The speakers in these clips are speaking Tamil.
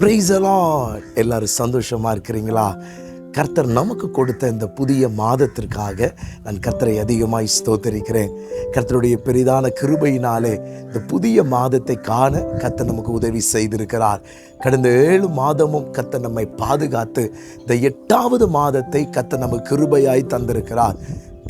பிரைஸ் எல்லாரும் சந்தோஷமாக இருக்கிறீங்களா? கர்த்தர் நமக்கு கொடுத்த இந்த புதிய மாதத்திற்காக நான் கர்த்தரை அதிகமாய் ஸ்தோத்தரிக்கிறேன். கர்த்தருடைய பெரிதான கிருபையினாலே இந்த புதிய மாதத்தை காண கர்த்தர் நமக்கு உதவி செய்திருக்கிறார். கடந்த ஏழு மாதமும் கர்த்தர் நம்மை பாதுகாத்து இந்த எட்டாவது மாதத்தை கர்த்தர் நமக்கு கிருபையாய் தந்திருக்கிறார்.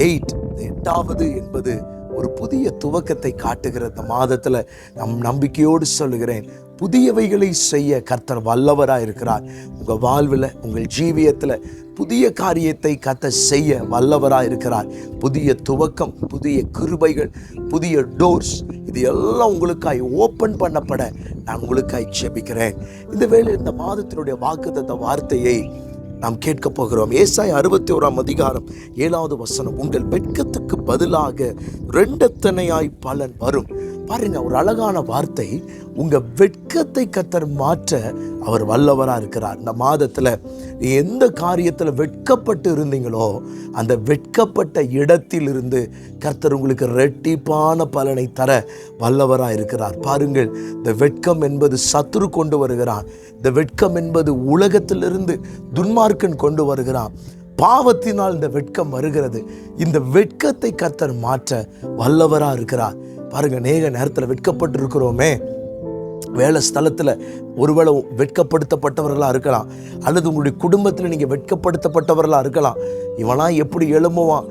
எயிட் எட்டாவது என்பது ஒரு புதிய துவக்கத்தை காட்டுகிற இந்த மாதத்தில் நம் நம்பிக்கையோடு சொல்லுகிறேன். புதியவைகளை செய்ய கர்த்தர் வல்லவராக இருக்கிறார். உங்கள் வாழ்வில் உங்கள் ஜீவியத்தில் புதிய காரியத்தை கத்த செய்ய வல்லவராக இருக்கிறார். புதிய துவக்கம் புதிய கிருபைகள் புதிய டோர்ஸ் இது எல்லாம் உங்களுக்காய் ஓப்பன் பண்ணப்பட நான் உங்களுக்காய் ஜெபிக்கிறேன். இந்த வேலை இந்த மாதத்தினுடைய வாக்குத்தத்த வார்த்தையை நாம் கேட்க போகிறோம். ஏசாய் அறுபத்தி ஓராம் அதிகாரம் ஏழாவது வசனம் உங்கள் வெட்கத்துக்கு பதிலாக ரெண்டத்தனையாய் பலன் வரும். பாருங்க ஒரு அழகான வார்த்தை. உங்க வெட்கத்தை கத்தர் மாற்ற அவர் வல்லவராக இருக்கிறார். இந்த மாதத்தில் எந்த காரியத்தில் வெட்கப்பட்டு இருந்தீங்களோ அந்த வெட்கப்பட்ட இடத்திலிருந்து கர்த்தர் உங்களுக்கு ரெட்டிப்பான பலனை தர வல்லவராக இருக்கிறார். பாருங்கள் இந்த வெட்கம் என்பது சத்துரு கொண்டு வருகிறான். இந்த வெட்கம் என்பது உலகத்திலிருந்து துன்மார்க்கன் கொண்டு வருகிறான். பாவத்தினால் இந்த வெட்கம் வருகிறது. இந்த வெட்கத்தை கர்த்தர் மாற்ற வல்லவராக இருக்கிறார். பாருங்கள் நேக நேரத்தில் வெட்கப்பட்டு இருக்கிறோமே வேலை ஸ்தலத்தில் ஒருவேளை வெட்கப்படுத்தப்பட்டவர்களாக இருக்கலாம். அல்லது உங்களுடைய குடும்பத்தில் நீங்கள் வெட்கப்படுத்தப்பட்டவர்களாக இருக்கலாம். இவனாம் எப்படி எழும்புவான்?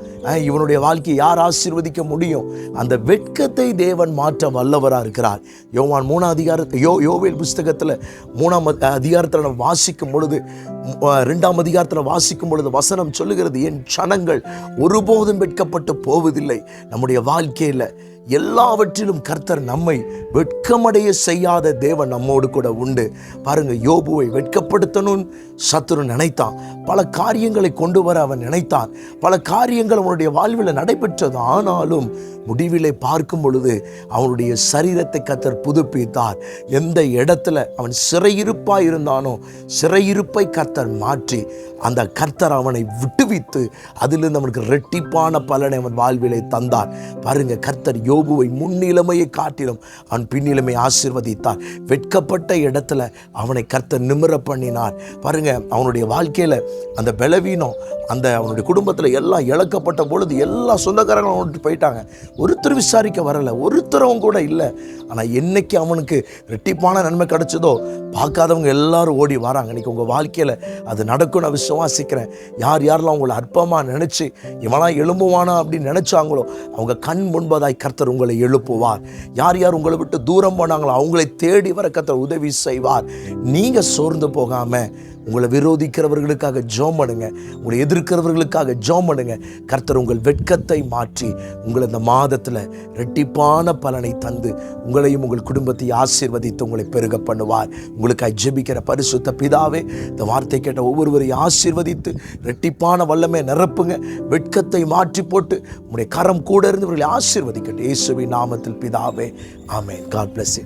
இவனுடைய வாழ்க்கையை யார் ஆசீர்வதிக்க முடியும்? அந்த வெட்கத்தை தேவன் மாற்ற வல்லவராக இருக்கிறார். யோவான் மூணாம் அதிகாரத்தை யோ யோவேல் புஸ்தகத்தில் மூணாம் அதிகாரத்தில் நம்ம வாசிக்கும் பொழுது ரெண்டாம் அதிகாரத்தில் வாசிக்கும் பொழுது வசனம் சொல்லுகிறது என் சனங்கள் ஒருபோதும் வெட்கப்பட்டு போவதில்லை. நம்முடைய வாழ்க்கையில் எல்லாவற்றிலும் கர்த்தர் நம்மை வெட்கமடைய செய்யாத தேவன் நம்மோடு கூட உண்டு. பாருங்க யோபுவை வெட்கப்படுத்தணும்னு சத்துரு நினைத்தான். பல காரியங்களை கொண்டு வர அவன் நினைத்தான். பல காரியங்கள் அவனுடைய வாழ்வில் நடைபெற்றது. ஆனாலும் முடிவிலே பார்க்கும் பொழுது அவனுடைய சரீரத்தை கத்தர் புதுப்பித்தார். எந்த இடத்துல அவன் சிறையிருப்பாக இருந்தானோ சிறையிருப்பை கர்த்தர் மாற்றி அந்த கர்த்தர் அவனை விட்டுவித்து அதிலிருந்து அவனுக்கு ரெட்டிப்பான பலனை அவன் வாழ்விலே தந்தார். பாருங்க கர்த்தர் யோகுவை முன்னிலைமையை காட்டிலும் அவன் பின்னிலைமை ஆசிர்வதித்தார். வெட்கப்பட்ட இடத்துல அவனை கர்த்தர் நிமிர பண்ணினார். பாருங்க அவனுடைய வாழ்க்கையில் அந்த பலவீனம் அந்த அவனுடைய குடும்பத்தில் எல்லாம் இழக்கப்பட்ட பொழுது எல்லா சொந்தக்காரங்களும் அவன் போயிட்டாங்க. ஒருத்தர் விசாரிக்க வரல ஒருத்தரவும் கூட இல்லை. ஆனால் என்னைக்கு அவனுக்கு ரெட்டிப்பான நன்மை கிடைச்சதோ பார்க்காதவங்க எல்லாரும் ஓடி வராங்க. இன்னைக்கு உங்கள் வாழ்க்கையில் அது நடக்கும் நான் விசுவாசிக்கிறேன். யார் யாரெல்லாம் உங்களை அற்பமாக நினச்சி இவனாம் எழும்புவானா அப்படின்னு நினச்சாங்களோ அவங்க கண் முன்பதாய் கர்த்தர் உங்களை எழுப்புவார். யார் யார் உங்களை விட்டு தூரம் போனாங்களோ அவங்களை தேடி வர கர்த்தர் உதவி செய்வார். நீங்கள் சோர்ந்து போகாமல் உங்களை விரோதிக்கிறவர்களுக்காக ஜோம் பண்ணுங்க. உங்களை எதிர்க்கிறவர்களுக்காக ஜோம் பண்ணுங்க. கர்த்தர் உங்கள் வெட்கத்தை மாற்றி உங்களை இந்த மாதத்தில் ரெட்டிப்பான பலனை தந்து உங்களையும் உங்கள் குடும்பத்தை ஆசீர்வதித்து உங்களை பெருக பண்ணுவார். உங்களுக்காக ஜெபிக்கிற பரிசுத்த பிதாவே இந்த வார்த்தை கேட்ட ஒவ்வொருவரையும் ஆசீர்வதித்து ரெட்டிப்பான வல்லமே நிரப்புங்க. வெட்கத்தை மாற்றி போட்டு உங்களுடைய கரம் கூட இருந்து இவர்களை ஆசீர்வதிக்கட்டும். இயேசுவின் நாமத்தில் பிதாவே ஆமென். God plus